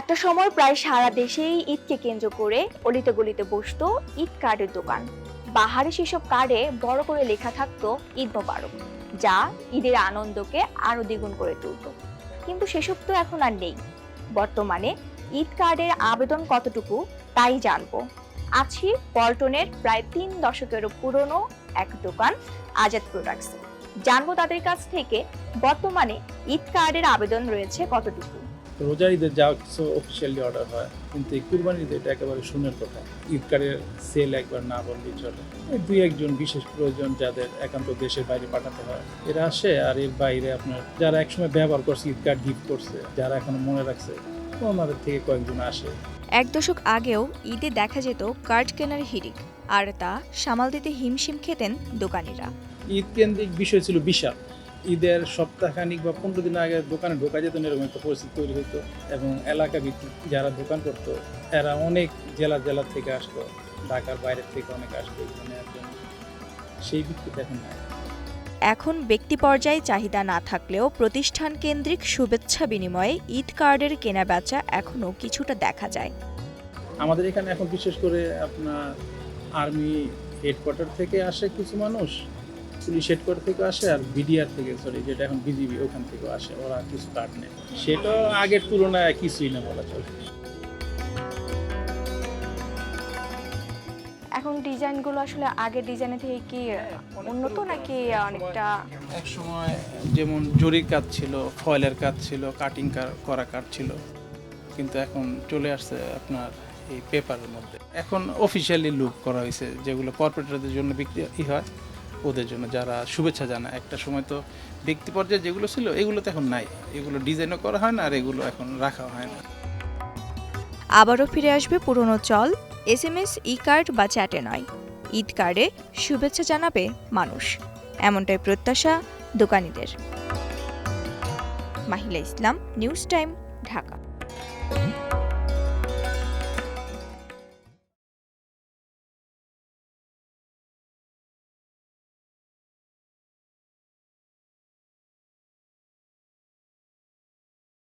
একটা সময় প্রায় সারা দেশেই ঈদকে কেন্দ্র করে অলিতে গলিতে বসতো ঈদ কার্ডের দোকান। বাহারে সেসব কার্ডে বড় করে লেখা থাকতো ঈদ মোবারক, যা ঈদের আনন্দকে আরও দ্বিগুণ করে তুলতো। কিন্তু সেসব তো এখন আর নেই। বর্তমানে ঈদ কার্ডের আবেদন কতটুকু তাই জানব। আছি পল্টনের প্রায় তিন দশকেরও পুরনো এক দোকান, আজাদ প্রোডাক্টস জানব তাদের কাছ থেকে বর্তমানে ঈদ কার্ডের আবেদন রয়েছে কতটুকু। রোজা ঈদের যা কিছু অফিসিয়ালি অর্ডার হয় কিন্তু এই কুরবানি ঈদের এটা একেবারে শূন্যের কথা। ঈদকারের সেল একবার না বললেই চলে। দুই একজন বিশেষ প্রয়োজন যাদের একান্ত দেশের বাইরে পাঠাতে হয়। এরা আসে আর এর বাইরে আপনার যারা একসময় ব্যবহার করছে ঈদ কার্ড গিফট করছে যারা এখন মনে রাখছে ওনাদের থেকে কয়েকজন আসে। এক দশক আগেও ঈদে দেখা যেত কার্ড কেনার হিড়িক আর তা সামাল দিতে হিমশিম খেতেন দোকানিরা। ঈদ কেন্দ্রিক বিষয় ছিল বিশাল। ঈদের সপ্তাহখানিক বা পনেরো দিন আগে দোকানে ঢোকা যেত এরকম একটা পরিস্থিতি তৈরি হতো এবং এলাকা ভিত্তিক যারা দোকান করতো এরা অনেক জেলা জেলা থেকে আসতো ঢাকার বাইরে থেকে অনেক আসতো এখানে একজন সেই ভিত্তিতে এখন নাই। এখন ব্যক্তি পর্যায়ে চাহিদা না থাকলেও প্রতিষ্ঠান কেন্দ্রিক শুভেচ্ছা বিনিময়ে ঈদ কার্ডের কেনা বেচা এখনও কিছুটা দেখা যায়। আমাদের এখানে এখন বিশেষ করে আপনার আর্মি হেডকোয়ার্টার থেকে আসে কিছু মানুষ। পুলিশ হেডকোয়ার্টার থেকে আসে আর বিডিআর থেকে সরি যেটা এখন বিজিবি ওখান থেকেও আসে ওরা কিছু কার্ড নেয়। সেটা আগের তুলনায় কিছুই না বলা চলে। এখন ডিজাইনগুলো আসলে আগের ডিজাইনের থেকে কি উন্নত নাকি অনেকটা? এক সময় যেমন জরির কাজ ছিল ফয়েলের কাজ ছিল কাটিং করা কাজ ছিল কিন্তু এখন চলে আসছে আপনার এই পেপারের মধ্যে। এখন অফিসিয়ালি লুক করা হয়েছে যেগুলো কর্পোরেটরদের জন্য বিক্রি হয়। ওদের জন্য যারা শুভেচ্ছা জানায়। একটা সময় তো ব্যক্তি পর্যায়ে যেগুলো ছিল, এগুলো তো এখন নাই। এগুলো ডিজাইনও করা হয় না আর এগুলো এখন রাখা হয় না। আবারও ফিরে আসবে পুরনো চল, S M S e card বা চ্যাটে নয়। ঈদ কার্ডে শুভেচ্ছা জানাবে মানুষ। এমনটাই প্রত্যাশা দোকানিদের। Mahila Islam, news time, Dhaka.